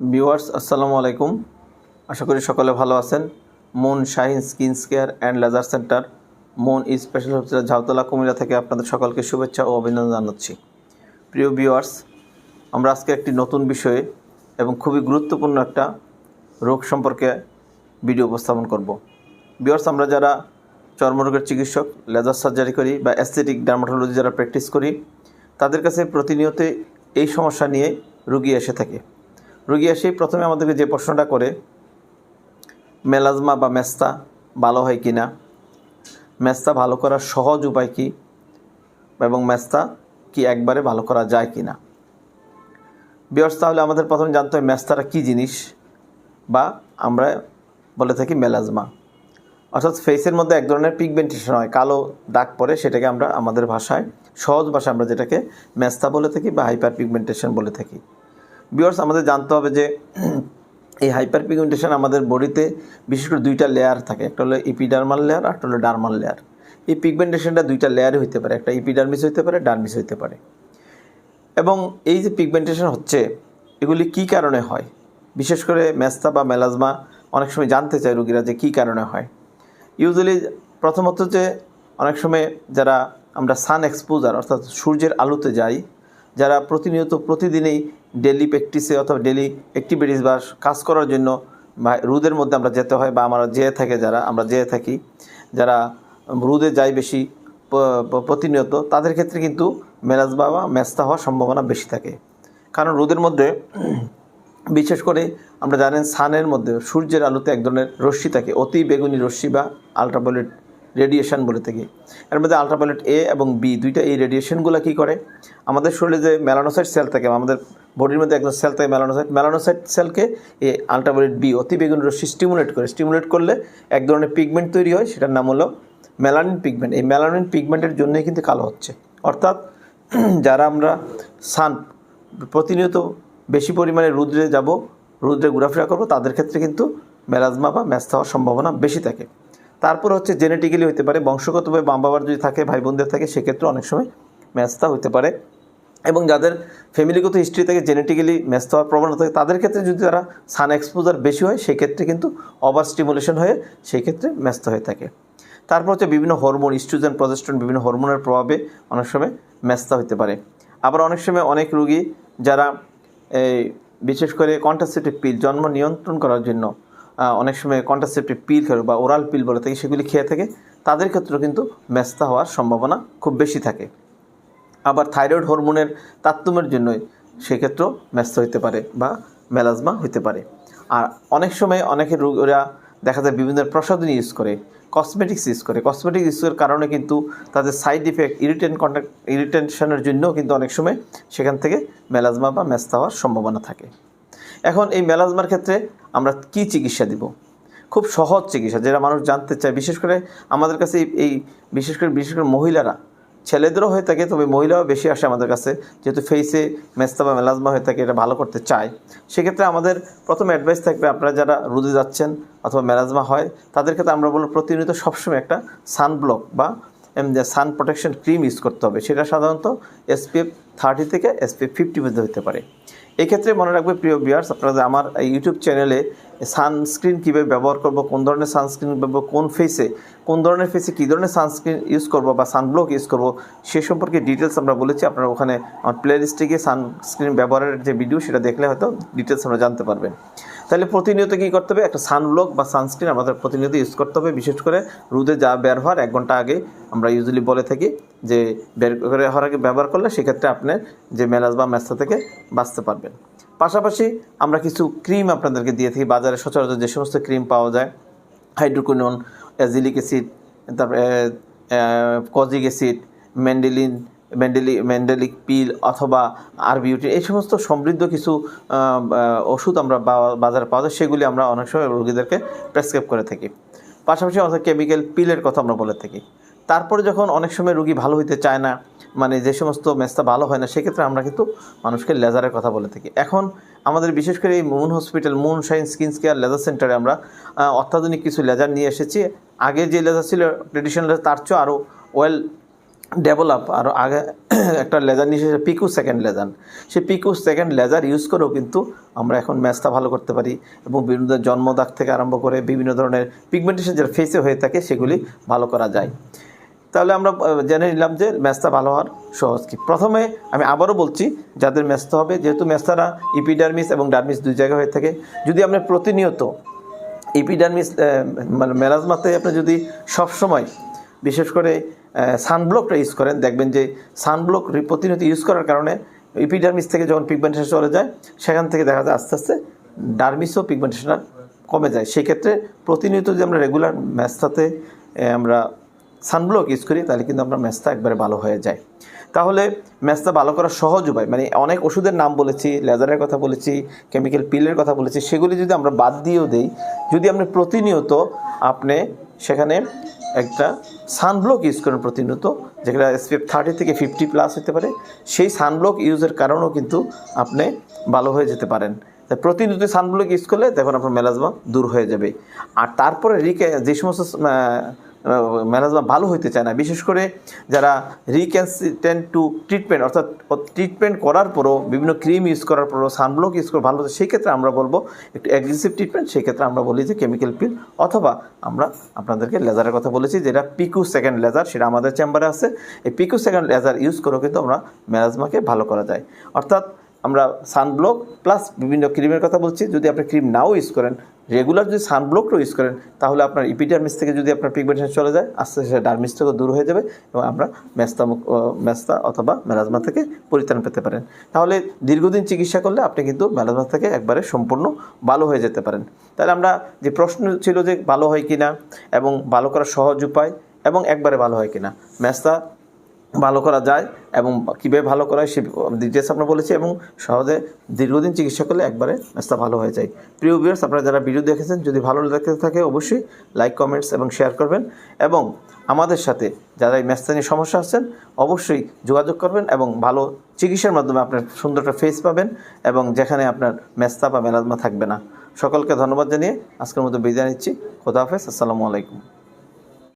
Viewers, আসসালামু আলাইকুম। আশা করি সকলে ভালো আছেন। Moon Shine skin care and laser centre, Moon special hospital Jhautala, Comilla থেকে আপনাদের সকলকে শুভেচ্ছা ও অভিনন্দন জানাচ্ছি। প্রিয় ভিউয়ার্স, আমরা আজকে একটি নতুন বিষয়ে এবং খুবই গুরুত্বপূর্ণ একটা রোগ সম্পর্কে ভিডিও উপস্থাপন করব। ভিউয়ার্স, আমরা যারা চর্মরোগের চিকিৎসক, লেজার সার্জারি করি বা অ্যাস্থেটিক ডার্মাটোলজি যারা প্র্যাকটিস করি, তাদের কাছে প্রতিনিয়ত এই সমস্যা নিয়ে রুগী এসে থাকে। রুগী এসেই প্রথমে আমাদেরকে যে প্রশ্নটা করে, মেলাজমা বা মেস্তা ভালো হয় কি না মেস্তা ভালো করার সহজ উপায় কি, এবং মেস্তা কি একবারে ভালো করা যায় কি না বিয়র্স, তাহলে আমাদের প্রথমে জানতে হয় মেস্তাটা কী জিনিস, বা আমরা বলে থাকি মেলাজমা। অর্থাৎ ফেসের মধ্যে এক ধরনের পিগমেন্টেশন হয়, কালো দাগ পড়ে সেটাকে আমরা আমাদের ভাষায়, সহজ ভাষায় আমরা যেটাকে মেস্তা বলে থাকি বা হাইপার পিগমেন্টেশন বলে থাকি। বিয়ার্স আমাদের জানতে হবে যে, এই হাইপার পিগমেন্টেশন আমাদের বডিতে বিশেষ করে দুইটা লেয়ার থাকে। একটা হলো ইপিডার্মাল লেয়ার একটা হলো ডার্মাল লেয়ার এই পিগমেন্টেশনটা দুইটা লেয়ারে হইতে পারে। একটা ইপিডার্মিস হইতে পারে ডার্মিস হইতে পারে। এবং এই যে পিগমেন্টেশন হচ্ছে, এগুলি কি কারণে হয়? বিশেষ করে মেস্তা বা মেলাজমা অনেক সময় জানতে চায় রুগীরা যে কী কারণে হয়। ইউজুয়ালি প্রথমত যে, অনেক সময় যারা আমরা সান এক্সপোজার অর্থাৎ সূর্যের আলোতে যাই যারা প্রতিনিয়ত প্রতিদিনই ডেলি প্র্যাকটিসে অথবা ডেলি অ্যাক্টিভিটিস বা কাজ করার জন্য রোদের মধ্যে আমরা যেতে হয় বা আমরা যেয়ে থাকে যারা, আমরা যেয়ে থাকি, যারা রোদে যাই বেশি প্রতিনিয়ত, তাদের ক্ষেত্রে কিন্তু মেলাজমা বা মেস্তা হওয়ার সম্ভাবনা বেশি থাকে। কারণ রোদের মধ্যে বিশেষ করে আমরা জানেন সানের মধ্যে সূর্যের আলোতে এক ধরনের রশ্মি থাকে, অতি বেগুনি রশ্মি বা আলট্রাভায়োলেট রেডিয়েশন বলে থাকি। এর মধ্যে আলট্রাভায়োলেট এ এবং বি দুইটা এই রেডিয়েশনগুলো কী করে? আমাদের শরীরে যে মেলানোসাইট সেল থাকে, আমাদের বডির মধ্যে একজন সেল থাকে মেলানোসাইট মেলানোসাইট সেলকে এই আলট্রাভায়োলেট বি অতি বেগুনি রশ্মি স্টিমুলেট করে। স্টিমুলেট করলে এক ধরনের পিগমেন্ট তৈরি হয়, সেটার নাম হলো মেলানিন পিগমেন্ট এই মেলানিন পিগমেন্টের জন্যই কিন্তু কালো হচ্ছে। অর্থাৎ যারা আমরা সান প্রতিনিয়ত বেশি পরিমাণে রুদ্রে যাব, রুদ্রে ঘোরাফেরা করব, তাদের ক্ষেত্রে কিন্তু মেলাজমা বা ম্যাস্তা হওয়ার সম্ভাবনা বেশি থাকে। তারপর হচ্ছে জেনেটিক্যালি হতে পারে, বংশগতভাবে বাম বাবার যদি থাকে ভাই বোনদের থাকে, সেক্ষেত্রে অনেক সময় ম্যাস্তা হতে পারে। এবং যাদের ফ্যামিলিগত হিস্ট্রি থেকে জেনেটিক্যালি ম্যাস্তা হওয়ার প্রবণতা থাকে, তাদের ক্ষেত্রে যদি তারা সান এক্সপোজার বেশি হয়, সেক্ষেত্রে কিন্তু ওভার স্টিমুলেশন হয়ে সেই ক্ষেত্রে ম্যাস্তা হয়ে থাকে। তারপর হচ্ছে বিভিন্ন হরমোন ইস্ট্রোজেন প্রজেস্ট্রন বিভিন্ন হরমোনের প্রভাবে অনেক সময় ম্যাস্তা হতে পারে। আবার অনেক সময় অনেক রুগী যারা এই বিশেষ করে কন্ট্রাসেপটিভ পিল জন্ম নিয়ন্ত্রণ করার জন্য অনেক সময় কন্ট্রাসেপটিভ পিল খেয়ে বা ওরাল পিল বলে থাকে সেগুলি খেয়ে থাকে, তাদের ক্ষেত্রেও কিন্তু ম্যাস্তা হওয়ার সম্ভাবনা খুব বেশি থাকে। আবার থাইরয়েড হরমোনের তারতম্যের জন্যই সেক্ষেত্রেও ম্যাস্তা হইতে পারে বা মেলাজমা হইতে পারে। আর অনেক সময় অনেকে রোগীরা দেখা যায় বিভিন্ন প্রসাধনী ইউজ করে কসমেটিক্স ইউজ করে। কসমেটিক্স ইউজের কারণে কিন্তু তাদের সাইড ইফেক্ট ইরিটেন কন্ট্যাক্ট ইরিটেনশনের জন্যও কিন্তু অনেক সময় সেখান থেকে মেলাজমা বা ম্যাস্তা হওয়ার সম্ভাবনা থাকে। এখন এই মেলাজমার ক্ষেত্রে আমরা কি চিকিৎসা দিব? খুব সহজ চিকিৎসা, যেটা মানুষ জানতে চায়। বিশেষ করে আমাদের কাছে এই- বিশেষ করে বিশেষ করে মহিলারা, ছেলেদেরও হয়ে থাকে, তবে মহিলাও বেশি আসে আমাদের কাছে। যেহেতু ফেসে মেস্তা বা মেলাজমা হয়ে থাকে, এটা ভালো করতে চায়। সেক্ষেত্রে আমাদের প্রথম অ্যাডভাইস থাকবে, আপনারা যারা রোদে যাচ্ছেন অথবা মেলাজমা হয়, তাদের ক্ষেত্রে আমরা বলব, প্রতিনিয়ত সবসময় একটা সানব্লক বা সান প্রোটেকশন ক্রিম ইউজ করতে হবে। সেটা সাধারণত এসপিএফ থার্টি থেকে এসপিএফ ফিফটি মধ্যে হতে পারে। এই ক্ষেত্রে মনে রাখবে, প্রিয় বিয়ার্স আপনারা যে আমার এই ইউটিউব চ্যানেলে সানস্ক্রিন কীভাবে ব্যবহার করব, কোন ধরনের সানস্ক্রিন ব্যবহার কোন ফেসে কোন ধরনের ফেসে কী ধরনের সানস্ক্রিন ইউজ করব বা সানব্লক ইউজ করব, সে সম্পর্কে ডিটেলস আমরা বলেছি। আপনারা ওখানে আমার প্লে লিস্টে গিয়ে সানস্ক্রিন ব্যবহারের যে ভিডিও সেটা দেখলে হয়তো ডিটেলস আমরা জানতে পারবেন। তাহলে প্রতিনিয়ত কী করতে হবে? একটা সানব্লক বা সানস্ক্রিন আমাদের প্রতিনিয়ত ইউজ করতে হবে। বিশেষ করে রোদে যা বের হওয়ার, এক ঘণ্টা আগে আমরা ইউজুয়ালি বলে থাকি যে বের করে হওয়ার আগে ব্যবহার করলে সেক্ষেত্রে আপনি যে মেলাজ বা ম্যাস্তা থেকে বাঁচতে পারবেন। পাশাপাশি আমরা কিছু ক্রিম আপনাদেরকে দিয়ে থাকি। বাজারে সচরাচর যে সমস্ত ক্রিম পাওয়া যায় হাইড্রোকুইনন অ্যাজিলিক অ্যাসিড তারপরে কজিক অ্যাসিড ম্যান্ডেলিন ম্যান্ডেলি ম্যান্ডেলিক পিল অথবা আরবিউটি, এই সমস্ত সমৃদ্ধ কিছু ওষুধ আমরা বাজারে পাওয়া যায়, সেগুলি আমরা অনেক সময় রোগীদেরকে প্রেসক্রাইব করে থাকি। পাশাপাশি আমাদের কেমিক্যাল পিলের কথা আমরা বলে থাকি। তারপরে যখন অনেক সময় রুগী ভালো হইতে চায় না মানে যে সমস্ত মেস্তা ভালো হয় না, সেক্ষেত্রে আমরা কিন্তু মানুষকে লেজারের কথা বলে থাকি। এখন আমাদের বিশেষ করে এই Moon hospital, Moon Shine skin care laser সেন্টারে আমরা অত্যাধুনিক কিছু লেজার নিয়ে এসেছি। আগে যে লেজার ছিল ট্রেডিশনাল তার চেয়েও আরও ওয়েল ডেভেলপ আর আগে একটা লেজার নিয়ে পিকু সেকেন্ড লেজার সেই পিকু সেকেন্ড লেজার ইউজ করেও কিন্তু আমরা এখন ম্যাচটা ভালো করতে পারি এবং বিভিন্ন জন্মদাগ থেকে আরম্ভ করে বিভিন্ন ধরনের পিগমেন্টেশন যেটা ফেসে হয়ে থাকে, সেগুলি ভালো করা যায়। তাহলে আমরা জেনে নিলাম যে ম্যাচটা ভালো হওয়ার সহজ কি। প্রথমে আমি আবারও বলছি, যাদের ম্যাচটা হবে, যেহেতু ম্যাচটারা ইপিডার্মিস এবং ডার্মিস দুই জায়গায় হয়ে থাকে, যদি আপনি প্রতিনিয়ত ইপিডার্মিস মানে মেলাজমাতে আপনি যদি সবসময় বিশেষ করে সানব্লকটা ইউজ করেন। দেখবেন যে সানব্লক প্রতিনিয়ত ইউজ করার কারণে ইপিডার্মিস থেকে যখন পিগমেন্টেশন চলে যায়, সেখান থেকে দেখা যায় আস্তে আস্তে ডার্মিসও পিগমেন্টেশন কমে যায়। সেক্ষেত্রে প্রতিনিয়ত যদি আমরা রেগুলার ম্যাচটাতে আমরা সানব্লক ইউজ করি, তাহলে কিন্তু আমরা ম্যাচটা একবারে ভালো হয়ে যায়। তাহলে ম্যাচটা ভালো করার সহজ উপায় মানে অনেক ওষুধের নাম বলেছি, লেজারের কথা বলেছি, কেমিক্যাল পিলের কথা বলেছি, সেগুলি যদি আমরা বাদ দিয়েও দেই, যদি আপনি প্রতিনিয়ত আপনি সেখানে একটা সানব্লক ইউজ করেন প্রতিনিয়ত যেটা এসপিএফ থার্টি থেকে ফিফটি প্লাস হতে পারে, সেই সানব্লক ইউজের কারণেও কিন্তু আপনি ভালো হয়ে যেতে পারেন। প্রতিনিয়ত সানব্লক ইউজ করলে তখন আপনার মেলাজমা দূর হয়ে যাবে। আর তারপরে রিকে যে সমস্ত ম্যানেজমা ভালো হইতে চায় না। বিশেষ করে যারা রিক্যান্সিটেন্ট টু ট্রিটমেন্ট অর্থাৎ ট্রিটমেন্ট করার পরও, বিভিন্ন ক্রিম ইউজ করার পরও সানব্লক ইউজ করে ভালো সেই ক্ষেত্রে আমরা বলব একটু অ্যাগ্রেসিভ ট্রিটমেন্ট সেই ক্ষেত্রে আমরা বলি যে কেমিক্যাল পিল অথবা আমরা আপনাদেরকে লেজারের কথা বলেছি, যেটা পিকু সেকেন্ড লেজার সেটা আমাদের চেম্বারে আছে। এই পিকু সেকেন্ড লেজার ইউজ করেও কিন্তু আমরা ম্যালাজমাকে ভালো করা যায়। অর্থাৎ আমরা সানব্লক প্লাস বিভিন্ন ক্রিমের কথা বলছি, যদি আপনি ক্রিম নাও ইউজ করেন রেগুলার যদি সানব্লকও ইউজ করেন, তাহলে আপনার ইপিডার্মিস থেকে যদি আপনার পিগমেন্টেশন চলে যায়, আস্তে আস্তে ডার্মিস থেকেও দূর হয়ে যাবে এবং আমরা ম্যাস্তা ম্যাস্তা অথবা মেলাজমা থেকে পরিত্রাণ পেতে পারেন। তাহলে দীর্ঘদিন চিকিৎসা করলে আপনি কিন্তু মেলাজমা থেকে একবারে সম্পূর্ণ ভালো হয়ে যেতে পারেন। তাহলে আমরা যে প্রশ্ন ছিল যে ভালো হয় কি না এবং ভালো করার সহজ উপায় এবং একবারে ভালো হয় কিনা ম্যাস্তা ভালো করা যায় এবং কীভাবে ভালো করা হয় সে ডিটেলস আমরা বলেছি এবং সহজে দীর্ঘদিন চিকিৎসা করলে একবারে ম্যাচটা ভালো হয়ে যায়। প্রিয় ভিউয়ার্স আপনারা যারা ভিডিও দেখেছেন, যদি ভালো লেগে থাকে অবশ্যই লাইক কমেন্টস এবং শেয়ার করবেন এবং আমাদের সাথে যারা এই ম্যাচটা নিয়ে সমস্যা আছেন, অবশ্যই যোগাযোগ করবেন এবং ভালো চিকিৎসার মাধ্যমে আপনার সুন্দর একটা ফেস পাবেন এবং যেখানে আপনার ম্যাস্তা বা মেলাজমা থাকবে না। সকলকে ধন্যবাদ জানিয়ে আজকের মতো বিদায় নিচ্ছি। খোদা হাফেজ, আসসালামু আলাইকুম।